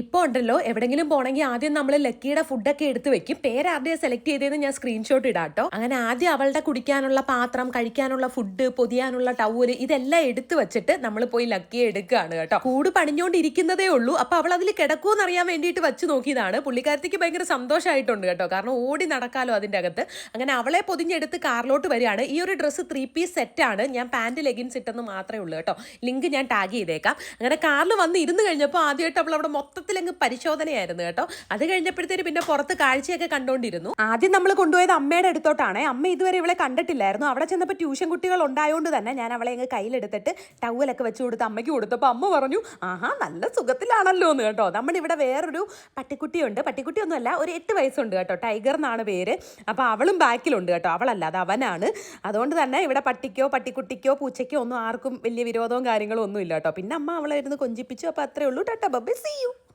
ഇപ്പോൾ ഉണ്ടല്ലോ എവിടെങ്കിലും പോണെങ്കിൽ ആദ്യം നമ്മൾ ലക്കിയുടെ ഫുഡൊക്കെ എടുത്തു വെക്കും. പേരാരുടെയാണ് സെലക്ട് ചെയ്തതെന്ന് ഞാൻ സ്ക്രീൻഷോട്ട് ഇടാട്ടോ. അങ്ങനെ ആദ്യം അവളുടെ കുടിക്കാനുള്ള പാത്രം കഴിക്കാനുള്ള ഫുഡ് പൊതിയാനുള്ള ടവൽ ഇതെല്ലാം എടുത്തു വെച്ചിട്ട് നമ്മൾ പോയി ലക്കിയെ എടുക്കുകയാണ് കേട്ടോ. കൂട് പണിഞ്ഞോണ്ടിരിക്കുന്നതേ ഉള്ളൂ. അപ്പൊ അവൾ അതിൽ കിടക്കുമെന്ന് അറിയാൻ വേണ്ടിയിട്ട് വെച്ച് നോക്കിയതാണ്. പുള്ളിക്കാരത്തിക്ക് ഭയങ്കര സന്തോഷമായിട്ടുണ്ട് കേട്ടോ. കാരണം ഓടി നടക്കാലോ അതിന്റെ അകത്ത്. അങ്ങനെ അവളെ പൊതിഞ്ഞെടുത്ത് കാറിലോട്ട് വരികയാണ്. ഈ ഒരു ഡ്രസ്സ് ത്രീ പീസ് സെറ്റ് ആണ്. ഞാൻ പാന്റ് ലെഗിൻസ് ഇട്ടെന്ന് മാത്രമേ ഉള്ളൂ കേട്ടോ. ലിങ്ക് ഞാൻ ടാഗ് ചെയ്തേക്കാം. അങ്ങനെ കാറിൽ വന്ന് ഇരുന്ന് കഴിഞ്ഞപ്പോൾ ആദ്യമായിട്ട് അവൾ അവിടെ മൊത്തത്തിൽ അങ്ങ് പരിശോധനയായിരുന്നു കേട്ടോ. അത് കഴിഞ്ഞപ്പോഴത്തേന് പിന്നെ പുറത്ത് കാഴ്ചയൊക്കെ കണ്ടുകൊണ്ടിരുന്നു ആദ്യം നമ്മൾ കൊണ്ടുപോയത് അമ്മയുടെ അടുത്തോട്ടാണ്. അമ്മ ഇതുവരെ ഇവളെ കണ്ടിട്ടില്ലായിരുന്നു. അവിടെ ചെന്നപ്പോൾ ട്യൂഷൻ കുട്ടികൾ ഉണ്ടായതുകൊണ്ട് തന്നെ ഞാൻ അവളെ അങ്ങ് കയ്യിലെടുത്തിട്ട് ടവലൊക്കെ വെച്ച് കൊടുത്ത് അമ്മയ്ക്ക് കൊടുത്തപ്പോൾ അമ്മ പറഞ്ഞു ആഹാ നല്ല സുഖത്തിലാണല്ലോ എന്ന് കേട്ടോ. നമ്മളിവിടെ വേറൊരു പട്ടിക്കുട്ടിയുണ്ട്. പട്ടിക്കുട്ടിയൊന്നുമല്ല ഒരു എട്ട് വയസ്സുണ്ട് കേട്ടോ. ടൈഗർ എന്നാണ് പേര്. അപ്പോൾ അവളും ബാക്കിലുണ്ട് കേട്ടോ. അവളല്ല അത് അവനാണ്. അതുകൊണ്ട് തന്നെ ഇവിടെ പട്ടിക്കോ പട്ടിക്കുട്ടിക്കോ പൂച്ചയ്ക്കോ ഒന്നും ആർക്കും വലിയ വിരോധവും കാര്യങ്ങളും ഒന്നും ഇല്ല കേട്ടോ. പിന്നെ അമ്മ അവളെ ഇരുന്ന് കൊഞ്ചിപ്പിച്ചു. അപ്പോൾ അത്രേ ഉള്ളൂ. Tata ബബ്ബെ C U